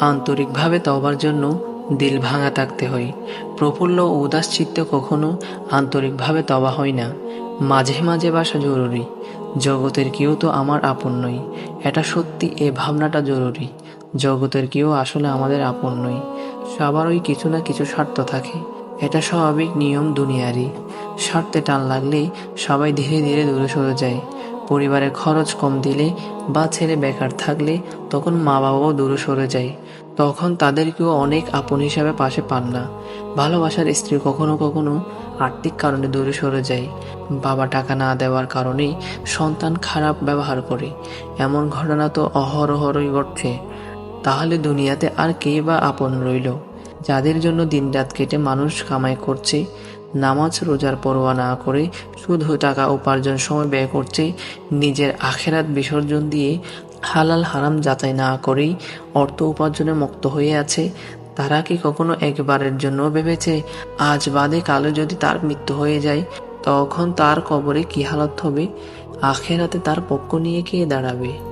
আন্তরিকভাবে তবার জন্য দিল ভাঙা থাকতে হয়। প্রফুল্ল ও উদাস চিত্তে কখনো আন্তরিকভাবে তবা হয় না। মাঝে মাঝে বাসা জরুরি। জগতের কেউ তো আমার আপন নয় এটা সত্যি, এ ভাবনাটা জরুরি। জগতের কেউ আসলে আমাদের আপন নয় সবারই কিছু না কিছু স্বার্থ থাকে। এটা স্বাভাবিক নিয়ম দুনিয়ারই। স্বার্থে টান লাগলেই সবাই ধীরে ধীরে দূরে সরে যায়। পরিবারের খরচ কম দিলে বা ছেলে বেকার থাকলে তখন মা বাবাও দূরে সরে যায়। তখন তাদেরকেও অনেক আপন হিসাবে পাশে পান না। ভালোবাসার স্ত্রী কখনো কখনো আর্থিক কারণে দূরে সরে যায়। বাবা টাকা না দেওয়ার কারণেই সন্তান খারাপ ব্যবহার করে। এমন ঘটনা তো অহরহরই ঘটছে। তাহলে দুনিয়াতে আর কে বা আপন রইল? যাদের জন্য দিনরাত কেটে মানুষ কামাই করছে নামাজ, রোজার পরোয়া না করে শুধু টাকা উপার্জন, সময় ব্যয় করছে নিজের আখেরাত বিসর্জন দিয়ে হালাল হারাম যাচাই না করেই অর্থ উপার্জনে মুক্ত হয়ে আছে। তারা কি কখনো একবারের জন্য ভেবেছে, আজ বাদে কালে যদি তার মৃত্যু হয়ে যায়, তখন তার কবরে কি হালত হবে? আখেরাতে তার পক্ষ নিয়ে কে দাঁড়াবে?